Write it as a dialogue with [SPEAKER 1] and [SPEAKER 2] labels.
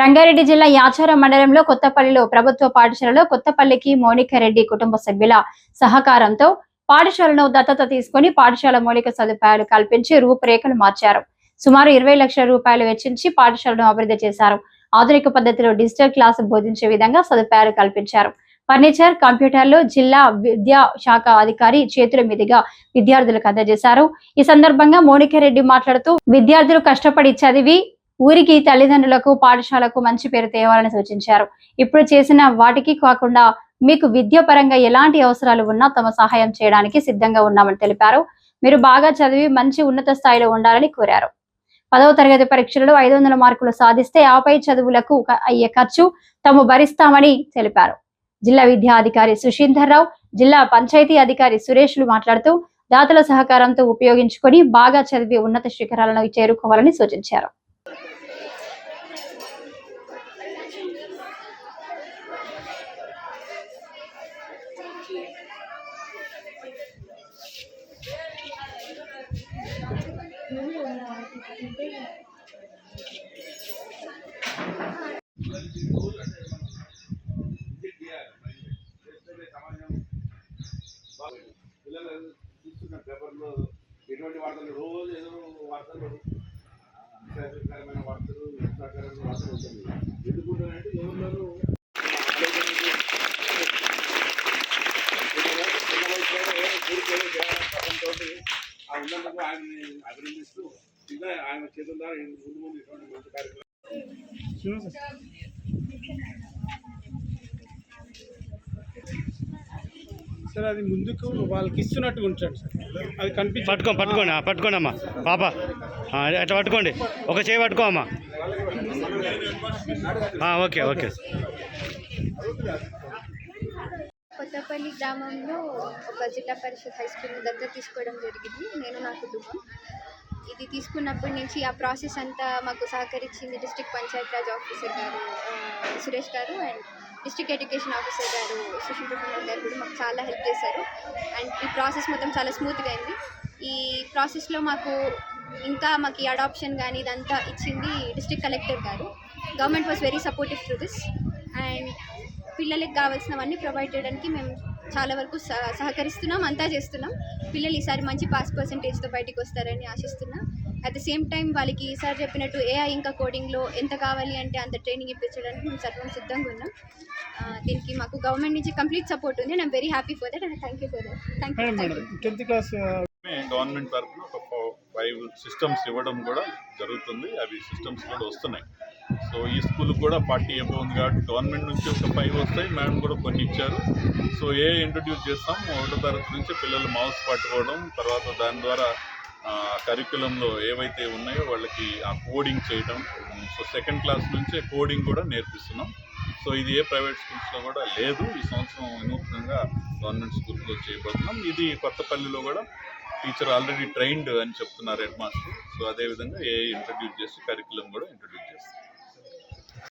[SPEAKER 1] రంగారెడ్డి జిల్లా యాచారం మండలంలో కొత్తపల్లిలో ప్రభుత్వ పాఠశాలలో కొత్తపల్లికి మౌనికారెడ్డి కుటుంబ సభ్యుల సహకారంతో పాఠశాలను దత్తత తీసుకొని పాఠశాల మౌలిక సదుపాయాలు కల్పించి రూపురేఖలు మార్చారు. సుమారు ఇరవై లక్షల రూపాయలు వెచ్చించి పాఠశాలను అభివృద్ధి చేశారు. ఆధునిక పద్ధతిలో డిజిటల్ క్లాసు బోధించే విధంగా సదుపాయాలు కల్పించారు. ఫర్నిచర్ కంప్యూటర్లు జిల్లా విద్యా శాఖ అధికారి చేతుల మీదుగా విద్యార్థులకు అందజేశారు. ఈ సందర్భంగా మోనికారెడ్డి మాట్లాడుతూ విద్యార్థులు కష్టపడి చదివి ఊరికి తల్లిదండ్రులకు పాఠశాలకు మంచి పేరు తేవాలని సూచించారు. ఇప్పుడు చేసిన వాటికి కాకుండా మీకు విద్య పరంగా ఎలాంటి అవసరాలు ఉన్నా తమ సహాయం చేయడానికి సిద్ధంగా ఉన్నామని తెలిపారు. మీరు బాగా చదివి మంచి ఉన్నత స్థాయిలో ఉండాలని కోరారు. పదవ తరగతి పరీక్షలలో ఐదు వందల మార్కులు సాధిస్తే ఆపై చదువులకు అయ్యే ఖర్చు తాము భరిస్తామని తెలిపారు. జిల్లా విద్యా అధికారి రావు జిల్లా పంచాయతీ అధికారి సురేష్లు మాట్లాడుతూ దాతల సహకారంతో ఉపయోగించుకొని బాగా చదివి ఉన్నత శిఖరాలను చేరుకోవాలని సూచించారు.
[SPEAKER 2] పిల్లలు చూస్తున్న పేపర్లో ఎటువంటి వార్తలు రోజు ఏదో వార్తలు ఆశ్చర్యకరమైన వార్తలు ఉత్సాహకరమైన వార్తలు ఉంటుంది ఎందుకుంటారంటే ఎవరు ఆ ఉన్నందుకు ఆయన్ని అభినందిస్తూ ఇంకా ఆయన చేతుల ద్వారా ముందు ముందు ఇటువంటి మంచి కార్యక్రమం
[SPEAKER 3] సార్ అది ముందుకు వాళ్ళకి ఇస్తున్నట్టుగా ఉంచండి సార్. అది కనిపించ
[SPEAKER 4] పట్టుకో పట్టుకోండి ఆ, పట్టుకోండి అమ్మా పాప అట్లా పట్టుకోండి. ఒక చేయి పట్టుకో అమ్మా ఆ, ఓకే ఓకే.
[SPEAKER 5] కొత్తపల్లి గ్రామంలో ఒక జిల్లా పరిషత్ హై స్కూల్ని దత్తత తీసుకోవడం జరిగింది. నేను నా కుటుంబం ఇది తీసుకున్నప్పటి నుంచి ఆ ప్రాసెస్ అంతా మాకు సహకరించింది డిస్ట్రిక్ట్ పంచాయత్ రాజ్ ఆఫీసర్ గారు సురేష్ గారు అండ్ డిస్ట్రిక్ట్ ఎడ్యుకేషన్ ఆఫీసర్ గారు సుశీల్ కుమార్ గారు కూడా మాకు చాలా హెల్ప్ చేశారు. అండ్ ఈ ప్రాసెస్ మొత్తం చాలా స్మూత్గా అయింది. ఈ ప్రాసెస్లో మాకు ఇంకా మాకు ఈ అడాప్షన్ కానీ ఇదంతా ఇచ్చింది డిస్ట్రిక్ట్ కలెక్టర్ గారు. Government was very supportive to this. And పిల్లలకి కావాల్సినవన్నీ ప్రొవైడ్ చేయడానికి మేము చాలా వరకు సహ- సహకరిస్తున్నాం అంతా చేస్తున్నాం. పిల్లలు ఈసారి మంచి పాస్ పర్సంటేజ్తో బయటికి వస్తారని ఆశిస్తున్నాం. అట్ ద సేమ్ టైం వాళ్ళకి ఈసారి చెప్పినట్టు ఏఐ ఇంకా కోడింగ్లో ఎంత కావాలి అంటే అంత ట్రైనింగ్ ఇప్పించడానికి మేము సర్వం సిద్ధంగా ఉన్నాం. దీనికి మాకు గవర్నమెంట్ నుంచి కంప్లీట్ సపోర్ట్ ఉంది. I'm very happy for that and thank you for that thank you
[SPEAKER 3] madam madam tenth class
[SPEAKER 6] government తరఫున ఒక ఫో- ఫైవ్ సిస్టమ్స్ ఇవ్వడం కూడా జరుగుతుంది. అవి సిస్టమ్స్ కూడా వస్తున్నాయి. సో ఈ స్కూల్ కూడా ఫార్టీ ఏబో ఉంది కాబట్టి గవర్నమెంట్ నుంచి ఒక ఫైవ్ వస్తాయి. మేడం కూడా కొన్ని ఇచ్చారు. సో ఏ ఇంట్రడ్యూస్ చేస్తాం? ఒకటో తరగతి నుంచి పిల్లలు మౌస్ పట్టుకోవడం తర్వాత దాని ద్వారా కరికులంలో ఏవైతే ఉన్నాయో వాళ్ళకి ఆ కోడింగ్ చేయడం. సో సెకండ్ క్లాస్ నుంచే కోడింగ్ కూడా నేర్పిస్తున్నాం. సో ఇది ఏ ప్రైవేట్ స్కూల్స్లో కూడా లేదు. ఈ సంవత్సరం వినూత్నంగా గవర్నమెంట్ స్కూల్స్లో చేయబోతున్నాం. ఇది కొత్తపల్లిలో కూడా టీచర్ ఆల్రెడీ ట్రైన్డ్ అని చెప్తున్నారు హెడ్ మాస్టర్. సో అదేవిధంగా ఏ ఇంట్రడ్యూస్ చేసి కరికులం కూడా ఇంట్రడ్యూస్ చేస్తాం.